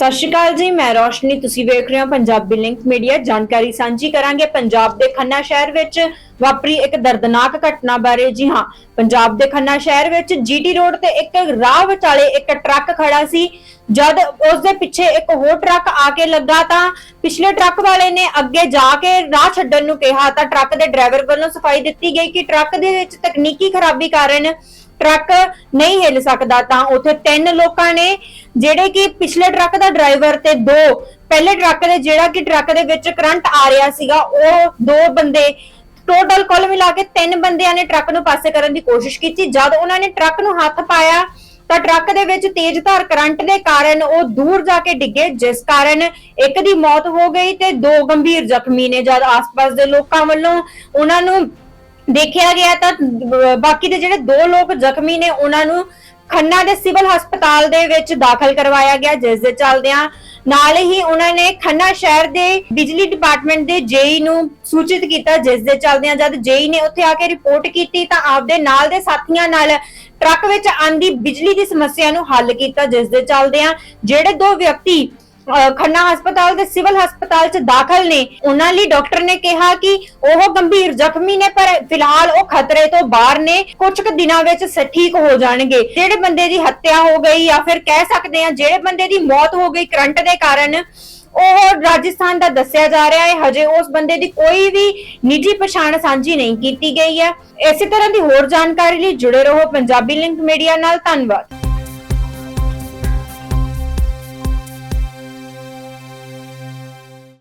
ਸਤਿ ਸ਼੍ਰੀ ਅਕਾਲ ਜੀ, ਮੈਂ ਰੋਸ਼ਨੀ, ਤੁਸੀਂ ਵੇਖ ਰਹੇ ਹੋ ਪੰਜਾਬੀ ਲਿੰਕ ਮੀਡੀਆ। ਜਾਣਕਾਰੀ ਸਾਂਝੀ ਕਰਾਂਗੇ। ਪੰਜਾਬ ਦੇ ਖੰਨਾ ਸ਼ਹਿਰ ਵਿੱਚ ਵਾਪਰੀ ਇੱਕ ਦਰਦਨਾਕ ਘਟਨਾ ਬਾਰੇ। ਜੀ ਹਾਂ, ਪੰਜਾਬ ਦੇ ਖੰਨਾ ਸ਼ਹਿਰ ਵਿੱਚ ਜੀਟੀ ਰੋਡ ਤੇ ਇੱਕ ਰਾਹ ਵਿਚਾਲੇ ਇੱਕ ਟਰੱਕ ਖੜਾ ਸੀ। ਜਦ ਉਸ ਦੇ ਪਿੱਛੇ ਇੱਕ ਹੋਰ ਟਰੱਕ ਆ ਕੇ ਲੱਗਾ ਤਾਂ ਪਿਛਲੇ ਟਰੱਕ ਵਾਲੇ ਨੇ ਅੱਗੇ ਜਾ ਕੇ ਰਾਹ ਛੱਡਣ ਨੂੰ ਕਿਹਾ ਤਾਂ ਟਰੱਕ ਦੇ ਡਰਾਈਵਰ ਵੱਲੋਂ ਸਫ਼ਾਈ ਦਿੱਤੀ ਗਈ ਕਿ ਟਰੱਕ ਦੇ ਵਿੱਚ ਤਕਨੀਕੀ ਖਰਾਬੀ ਕਾਰਨ ਟਰੱਕ ਨਹੀਂ ਹਿੱਲ ਸਕਦਾ, ਤਾਂ ਉੱਥੇ ਤਿੰਨ ਲੋਕਾਂ ਨੇ ਜਿਹੜੇ ਕਿ ਪਿਛਲੇ ਟਰੱਕ ਦਾ ਡਰਾਈਵਰ ਤੇ ਦੋ ਪਹਿਲੇ ਟਰੱਕ ਦੇ, ਜਿਹੜਾ ਕਿ ਟਰੱਕ ਦੇ ਵਿੱਚ ਕਰੰਟ ਆ ਰਿਹਾ ਸੀਗਾ, ਉਹ ਦੋ ਬੰਦੇ ਟੋਟਲ ਕੁੱਲ ਮਿਲਾ ਕੇ ਤਿੰਨ ਬੰਦਿਆਂ ਨੇ ਟਰੱਕ ਨੂੰ ਪਾਸੇ ਕਰਨ ਦੀ ਕੋਸ਼ਿਸ਼ ਕੀਤੀ। ਜਦ ਉਹਨਾਂ ਨੇ ਟਰੱਕ ਨੂੰ ਹੱਥ ਪਾਇਆ, ਤਾਂ ਟਰੱਕ ਦੇ ਵਿੱਚ ਤੇਜ਼ ਧਾਰ ਕਰੰਟ ਦੇ ਕਾਰਨ ਉਹ ਦੂਰ ਜਾ ਕੇ ਡਿੱਗੇ, ਜਿਸ ਕਾਰਨ ਇੱਕ ਦੀ ਮੌਤ ਹੋ ਗਈ ਤੇ ਦੋ ਗੰਭੀਰ ਜ਼ਖਮੀ ਨੇ। ਜਦ ਆਸ-ਪਾਸ ਦੇ ਲੋਕਾਂ ਵੱਲੋਂ ਉਹਨਾਂ ਨੂੰ ਦੇਖਿਆ ਗਿਆ ਤਾਂ ਬਾਕੀ ਦੇ ਜਿਹੜੇ ਦੋ ਲੋਕ ਜ਼ਖਮੀ ਨੇ, ਉਹਨਾਂ ਨੂੰ ਖੰਨਾ ਦੇ ਸਿਵਲ ਹਸਪਤਾਲ ਦੇ ਵਿੱਚ ਦਾਖਲ ਕਰਵਾਇਆ ਗਿਆ, ਜਿਸ ਦੇ ਚੱਲਦਿਆਂ ਨਾਲ ਹੀ ਉਹਨਾਂ ਨੇ ਖੰਨਾ ਸ਼ਹਿਰ ਦੇ ਬਿਜਲੀ ਡਿਪਾਰਟਮੈਂਟ ਦੇ ਜੇਈ ਨੂੰ ਸੂਚਿਤ ਕੀਤਾ, ਜਿਸ ਦੇ ਚੱਲਦਿਆਂ ਜਦ ਜੇਈ ਨੇ ਉੱਥੇ ਆ ਕੇ ਰਿਪੋਰਟ ਕੀਤੀ ਤਾਂ ਆਪਦੇ ਨਾਲ ਦੇ ਸਾਥੀਆਂ ਨਾਲ ਟਰੱਕ ਵਿੱਚ ਆਂਦੀ ਬਿਜਲੀ ਦੀ ਸਮੱਸਿਆ ਨੂੰ ਹੱਲ ਕੀਤਾ, ਜਿਸ ਦੇ ਚੱਲਦਿਆਂ ਜਿਹੜੇ ਦੋ ਵਿਅਕਤੀ ਖੰਨਾ ਹਸਪਤਾਲ ਤੇ ਸਿਵਲ ਹਸਪਤਾਲ 'ਚ ਦਾਖਲ ਨੇ। ਉਹਨਾਂ ਲਈ ਡਾਕਟਰ ਨੇ ਕਿਹਾ ਕਿ ਉਹ ਗੰਭੀਰ ਜ਼ਖਮੀ ਨੇ, ਪਰ ਫਿਲਹਾਲ ਉਹ ਖਤਰੇ ਤੋਂ ਬਾਹਰ ਨੇ। ਕੁਝ ਕੁ ਦਿਨਾਂ ਵਿੱਚ ਠੀਕ ਹੋ ਜਾਣਗੇ। ਜਿਹੜੇ ਬੰਦੇ ਦੀ ਹੱਤਿਆ ਹੋ ਗਈ ਜਾਂ ਫਿਰ ਕਹਿ ਸਕਦੇ ਆ ਜਿਹੜੇ ਬੰਦੇ ਦੀ ਮੌਤ ਹੋ ਗਈ ਕਰੰਟ ਦੇ ਕਾਰਨ, ਉਹ ਰਾਜਸਥਾਨ ਦਾ ਦੱਸਿਆ ਜਾ ਰਿਹਾ ਹੈ। ਹਜੇ ਉਸ ਬੰਦੇ ਦੀ ਕੋਈ ਵੀ ਨਿੱਜੀ ਪਛਾਣ ਸਾਂਝੀ ਨਹੀਂ ਕੀਤੀ ਗਈ ਹੈ। ਇਸੇ ਤਰ੍ਹਾਂ ਦੀ ਹੋਰ ਜਾਣਕਾਰੀ ਲਈ ਜੁੜੇ ਰਹੋ ਪੰਜਾਬੀ ਲਿੰਕ ਮੀਡੀਆ ਨਾਲ। ਧੰਨਵਾਦ।